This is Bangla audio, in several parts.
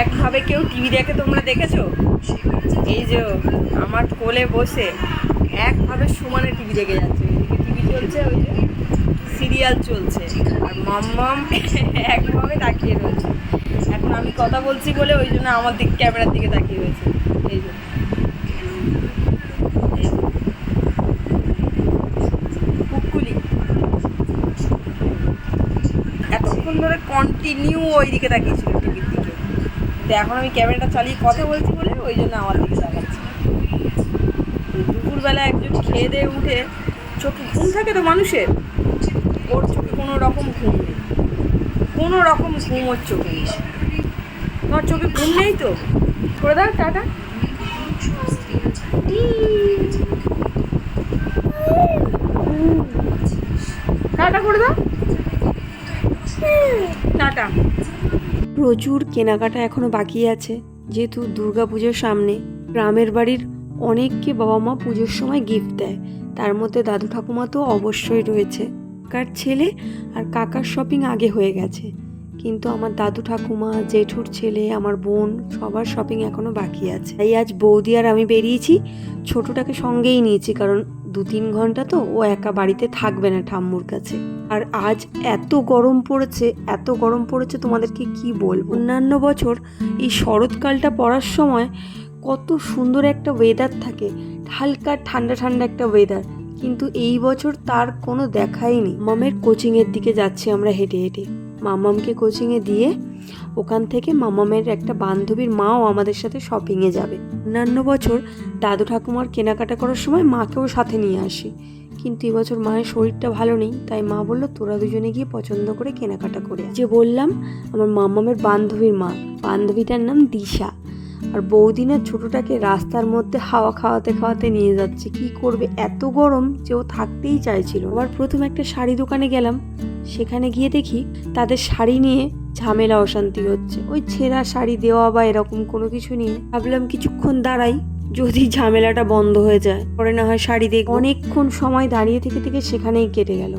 একভাবে কেউ টিভি দেখে তোমরা দেখেছ? এই যে আমার কোলে বসে একভাবে সমানে টিভি দেখে যাচ্ছে। টিভি চলছে, ওই যে সিরিয়াল চলছে। আর মাম্মাম একভাবে তাকিয়ে রয়েছে। এখন আমি কথা বলছি বলে ওই জন্য আমার দিক ক্যামেরার দিকে তাকিয়ে রয়েছে। এই যে। এই এতক্ষণ ধরে কন্টিনিউ ওই দিকে তাকিয়েছিল টিভির দিকে। তো এখন আমি ক্যামেরাটা চালিয়ে কথা বলছি বলে ওই জন্য আমার দিকে তাকাচ্ছি। দুপুরবেলা একজন খেয়ে দিয়ে উঠে চোখে ঘুম থাকে তো মানুষের? ওর চোখে কোনো রকম ঘুম নেই। কোনো রকম ঘুম ওর চোখে নেই। তোমার চোখে ঘুম নেই তো? করে দাও, টাটা। টাটা করে দাও। টাটা। প্রচুর কেনাকাটা এখনও বাকি আছে। যেহেতু পুজোর সামনে গ্রামের বাড়ির অনেককে বাবা মা পুজোর সময় গিফট দেয়, তার মধ্যে দাদু ঠাকুমা তো অবশ্যই রয়েছে। কার ছেলে আর কাকার শপিং আগে হয়ে গেছে। কিন্তু আমার দাদু ঠাকুমা, জেঠুর ছেলে, আমার বোন সবার শপিং এখনও বাকি আছে। তাই আজ বৌদি আর আমি বেরিয়েছি, ছোটটাকে সঙ্গেই নিয়েছি কারণ দু তিন ঘণ্টা তো ও একা বাড়িতে থাকবে না ঠাম্মুর কাছে। আর আজ এত গরম পড়েছে, এত গরম পড়েছে তোমাদেরকে কি বলব? অন্যান্য বছর এই শরৎকালটা পড়ার সময় কত সুন্দর একটা ওয়েদার থাকে, হালকা ঠান্ডা ঠান্ডা একটা ওয়েদার কিন্তু এই বছর তার কোনো দেখাই নেই। মামের কোচিংয়ের দিকে যাচ্ছি আমরা হেঁটে হেঁটে। মামামকে কোচিংয়ে দিয়ে ওখান থেকে মামামের একটা বান্ধবীর মাও আমাদের সাথে শপিংয়ে যাবে। অন্যান্য বছর দাদু ঠাকুমার কেনাকাটা করার সময় মাকেও সাথে নিয়ে আসি। কিন্তু এবছর মায়ের শরীরটা ভালো নেই, তাই মা বলল, তোরা দুজনে গিয়ে পছন্দ করে কেনাকাটা করে যে বললাম, আমার মামামের বান্ধবীর মা। বান্ধবীটার নাম দিশা। আর বৌদি না ছোটোটাকে রাস্তার মধ্যে হাওয়া খাওয়াতে খাওয়াতে নিয়ে যাচ্ছে। কি করবে? এত গরম যে ও থাকতেই চাইছিল। আবার প্রথম একটা শাড়ি দোকানে গেলাম। সেখানে গিয়ে দেখি তাদের শাড়ি নিয়ে ঝামেলা, অশান্তি হচ্ছে। ওই ছেঁড়া শাড়ি দেওয়া বা এরকম কোনো কিছু নিয়ে ভাবলাম কিছুক্ষণ দাঁড়াই, যদি ঝামেলাটা বন্ধ হয়ে যায়। পরে না হয় শাড়ি দেখ অনেকক্ষণ সময় দাঁড়িয়ে থেকে থেকে সেখানেই কেটে গেল।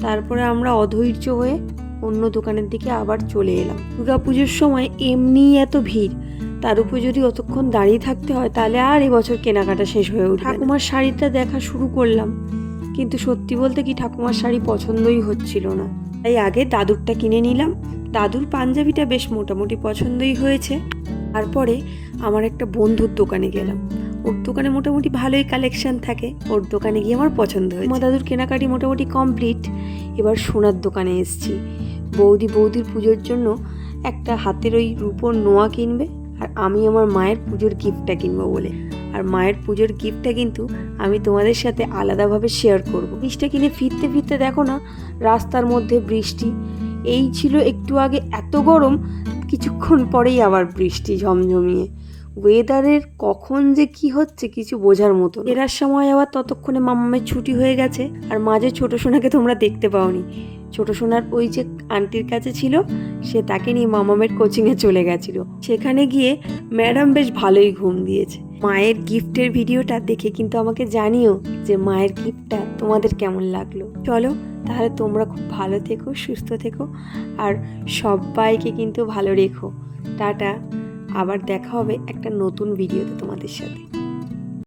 তারপরে আমরা অধৈর্য হয়ে অন্য দোকানের দিকে আবার চলে এলাম। দুর্গাপুজোর সময় এমনিই এত ভিড়। তার উপর যদি অতক্ষণ দাঁড়িয়ে থাকতে হয় তাহলে আর এবছর কেনাকাটা শেষ হয়ে উঠবে না। ঠাকুমার শাড়িটা দেখা শুরু করলাম। কিন্তু সত্যি বলতে কি ঠাকুমার শাড়ি পছন্দই হচ্ছিল না। তাই আগে দাদুরটা কিনে নিলাম। দাদুর পাঞ্জাবিটা বেশ মোটামুটি পছন্দই হয়েছে। তারপরে আমার একটা বন্ধুর দোকানে গেলাম। ওর দোকানে মোটামুটি ভালোই কালেকশন থাকে। ওর দোকানে গিয়ে আমার পছন্দ হয়েছে। আমার দাদুর কেনাকাটি মোটামুটি কমপ্লিট। এবার সোনার দোকানে এসেছি। বৌদি বৌদির পুজোর জন্য একটা হাতের ওই রূপোর নোয়া কিনবে। আর আমি আমার মায়ের পুজোর গিফটটা কিনবো বলে। আর মায়ের পুজোর গিফটটা কিন্তু আমি তোমাদের সাথে আলাদাভাবে শেয়ার করব। জিনিসটা কিনে ফিরতে ফিরতে দেখো না, রাস্তার মধ্যে বৃষ্টি। এই ছিল একটু আগে এত গরম, কিছুক্ষণ পরেই আবার বৃষ্টি ঝমঝমিয়ে। ওয়েদারের কখন যে কি হচ্ছে কিছু বোঝার মতো না। ফেরার সময় আবার ততক্ষণে মামামের ছুটি হয়ে গেছে, আর মাঝে ছোট সোনাকে তোমরা দেখতে পাওনি। ছোট সোনার ওই যে আন্টির কাছে ছিল, সে তাকে নিয়ে মামামের কোচিংয়ে চলে গেছিল। সেখানে গিয়ে ম্যাডাম বেশ ভালোই ঘুম দিয়েছে। মায়ের গিফটের ভিডিওটা দেখে কিন্তু আমাকে জানিও যে মায়ের গিফটটা তোমাদের কেমন লাগল। চলো, তাহলে তোমরা খুব ভালো থেকো, সুস্থ থেকো, আর সবাইকে কিন্তু ভালো রেখো। টাটা, আবার দেখা হবে একটা নতুন ভিডিওতে তোমাদের সাথে।